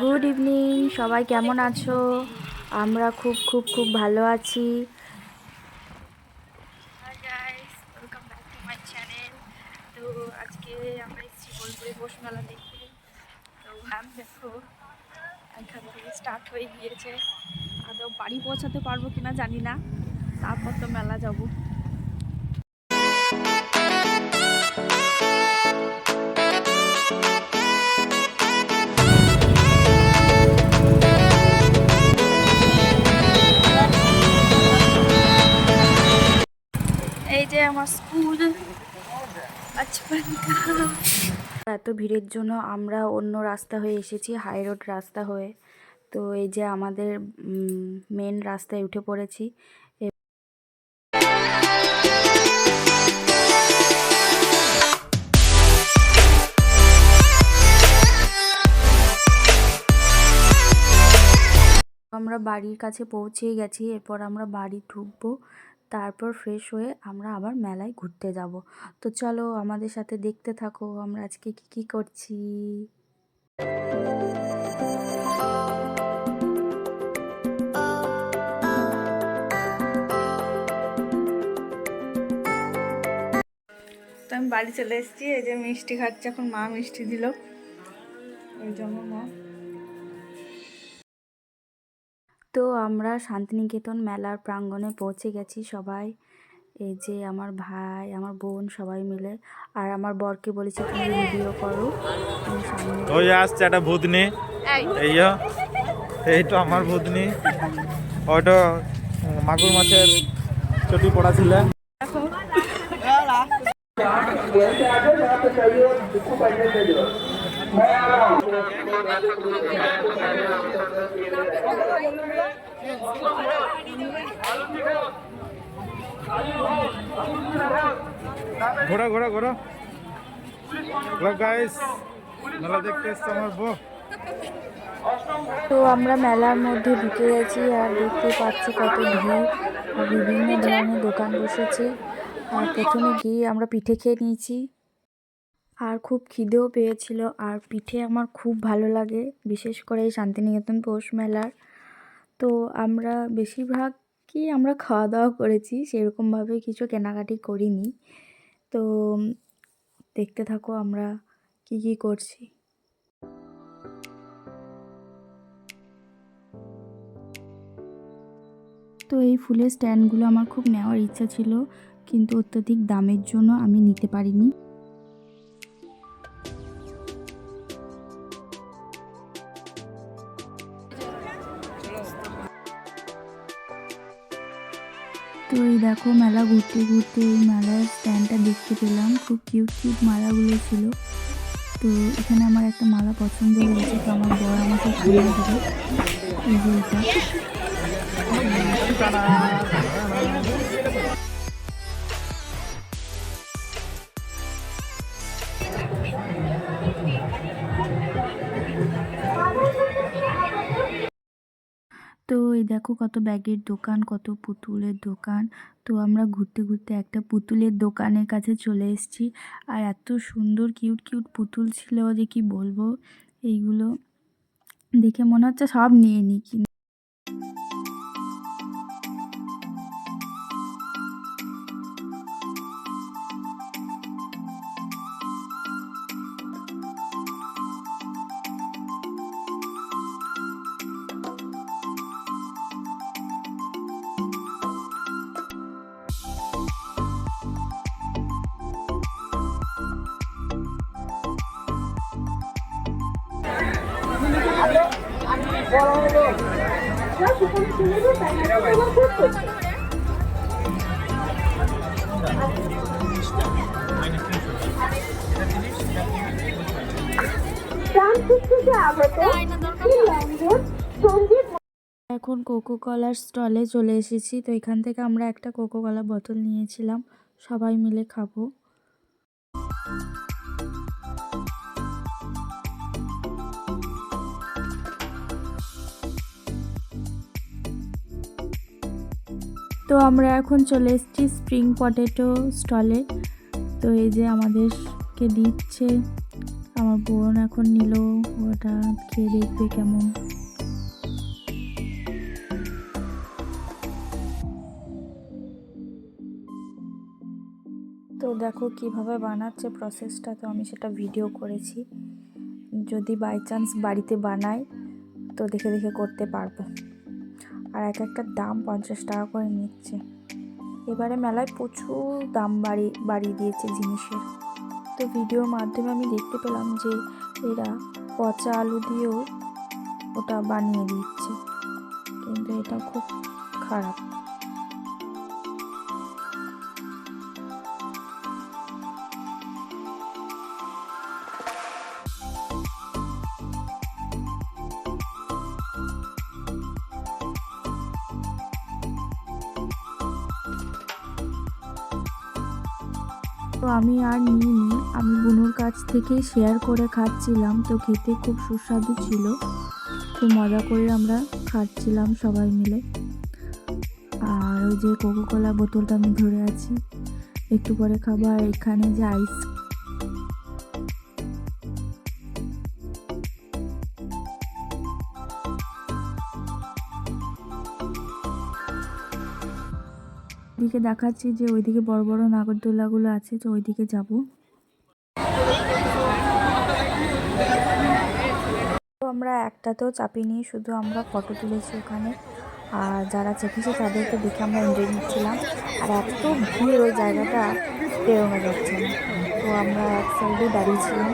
Good evening সবাই কেমন আছো? আমরা খুব খুব খুব ভালো আছি। তো আজকে আমরা এসেছি বোলপুরে তো থেকে স্টার্ট হয়ে গিয়েছে। আদৌ বাড়ি পৌঁছাতে পারব কিনা জানি না। তারপর তো মেলা যাব। আমার স্কুল। এত ভিড়ের জন্য আমরা অন্য রাস্তা হয়ে এসেছি হাই রোড রাস্তা হয়ে। তো এই যে আমাদের মেন রাস্তায় উঠে পড়েছি। আমরা বাড়ির কাছে পৌঁছেই গেছি, এরপর আমরা বাড়ি ঢুকবো। তারপর ফ্রেশ হয়ে আমরা আবার মেলায় ঘুরতে যাব। তো চলো আমাদের সাথে দেখতে থাকো আমরা আজকে কি কি করছি। আমি বাড়ি চলে এসেছি, এই যে মিষ্টি খাচ্ছে, এখন মা মিষ্টি দিল। ওই জন্য মা আমরা শান্তিনিকেতন মেলার প্রাঙ্গণে পৌঁছে গেছি সবাই। এই যে আমার ভাই আমার বোন সবাই মিলে। আর আমার বরকে বলেছি তুমি ভিডিও করো ওই যে আসছে একটা ভূতনি। এই। এই তো আমার ভূতনি। ওইটা উম, মাগুর মাছের চটি পড়া ছিল। দেখো ঘোরা ঘোরা ঘোরা। গাইস মেলা দেখতে এসছে আমার বউ। তো আমরা মেলার মধ্যে ঢুকে গেছি আর দেখতে পাচ্ছি কত ভিড়। বিভিন্ন ধরনের দোকান বসেছে। আর প্রথমে গিয়ে আমরা পিঠে খেয়ে নিয়েছি। আর খুব খিদেও পেয়েছিল। আর পিঠে আমার খুব ভালো লাগে, বিশেষ করে এই শান্তিনিকেতন পৌষ মেলার। তো আমরা বেশিরভাগ কি আমরা খাওয়া দাওয়া করেছি, সেরকমভাবে কিছু কেনাকাটি করিনি। তো দেখতে থাকো আমরা কি কি করছি। তো এই ফুলের স্ট্যান্ডগুলো আমার খুব নেওয়ার ইচ্ছা ছিল, কিন্তু অত্যধিক দামের জন্য আমি নিতে পারিনি। তো এই দেখো মেলা ঘুরতে ঘুরতে এই মেলার স্ট্যান্ডটা দেখতে পেলাম। খুব কিউট কিউট মালাগুলো ছিল। তো এখানে আমার একটা মালা পছন্দ হয়েছে, তো আমার বড় আমাকে এই যে এটা। তো এই দেখো কত ব্যাগের দোকান, কত পুতুলের দোকান। তো আমরা ঘুরতে ঘুরতে একটা পুতুলের দোকানের কাছে চলে এসেছি। আর এত সুন্দর, কিউট কিউট পুতুল ছিল যে কি বলব? এইগুলো দেখে মনে হচ্ছে সব নিয়ে নিই। এখন কোকো কলার স্টলে চলে এসেছি। তো এখান থেকে আমরা একটা কোকো কলা বোতল নিয়েছিলাম। সবাই মিলে খাব। তো আমরা এখন চলে এসেছি স্প্রিং পটেটো স্টলে তো এই যে আমাদেরকে দিচ্ছে। আমার বোন এখন নিল ওটা, খেয়ে দেখবে কেমন। তো দেখো কীভাবে বানাচ্ছে প্রসেসটা তো আমি সেটা ভিডিও করেছি। যদি বাই চান্স বাড়িতে বানাই তো দেখে দেখে করতে পারব। আর এক একটা দাম পঞ্চাশ টাকা করে নিচ্ছে। এবারে মেলায় প্রচুর দাম বাড়ি, বাড়িয়ে দিয়েছে জিনিসের। তো ভিডিওর মাধ্যমে আমি দেখতে পেলাম যে এরা পচা আলু দিয়েও ওটা বানিয়ে দিচ্ছে। কিন্তু এটা খুব খারাপ। তো আমি আর নিইনি। আমি বুনুর কাছ থেকে শেয়ার করে খাচ্ছিলাম। তো খেতে খুব সুস্বাদু ছিল। খুব মজা করে আমরা খাচ্ছিলাম সবাই মিলে। আর ওই যে কোকো কোলা বোতলটা আমি ধরে আছি। একটু পরে খাবার এখানে যে আইস দিকে দেখাচ্ছি যে ওইদিকে বড় বড় নাগরদোলাগুলো আছে, তো ওইদিকে যাব। আমরা একটাতেও চাপিনি শুধু আমরা ফটো তুলেছি ওখানে। আর যারা চেপেছে তাদেরকে দেখে আমরা এনজয় নিচ্ছিলাম। আর এত ভিড় ওই জায়গাটা, বেরোনো যাচ্ছে তো আমরা এক সাইডে দাঁড়িয়েছিলাম।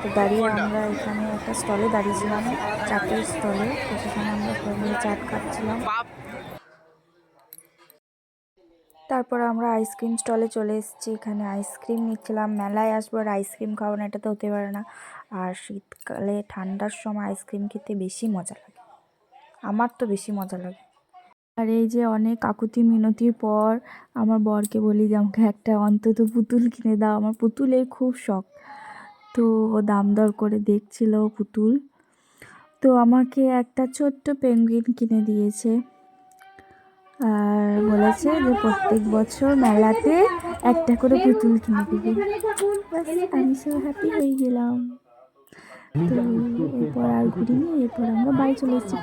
তো দাঁড়িয়ে আমরা এখানে একটা স্টলে দাঁড়িয়েছিলাম চাটের স্টলে তো সেখানে আমরা চাট খাচ্ছিলাম তারপর আমরা আইসক্রিম স্টলে চলে এসেছি। এখানে আইসক্রিম নিচ্ছিলাম। মেলায় আসব আর আইসক্রিম খাব না, এটা তো হতে পারে না। আর শীতকালে ঠান্ডার সময় আইসক্রিম খেতে বেশি মজা লাগে। আমার তো বেশি মজা লাগে। আর এই যে অনেক কাকুতি মিনতির পর আমার বরকে বলি যে, আমাকে একটা অন্তত পুতুল কিনে দাও। আমার পুতুলের খুব শখ। তো ও দাম দর করে দেখছিল পুতুল। তো আমাকে একটা ছোট্ট পেঙ্গুইন কিনে দিয়েছে। আর বলেছে যে প্রত্যেক বছর মেলাতে একটা করে পুতুল কিনে দিবে। আমি সব হ্যাপি হয়ে গেলাম। তো এরপর আর ঘুরিনি, এরপর আমরা বাড়ি চলে এসেছি।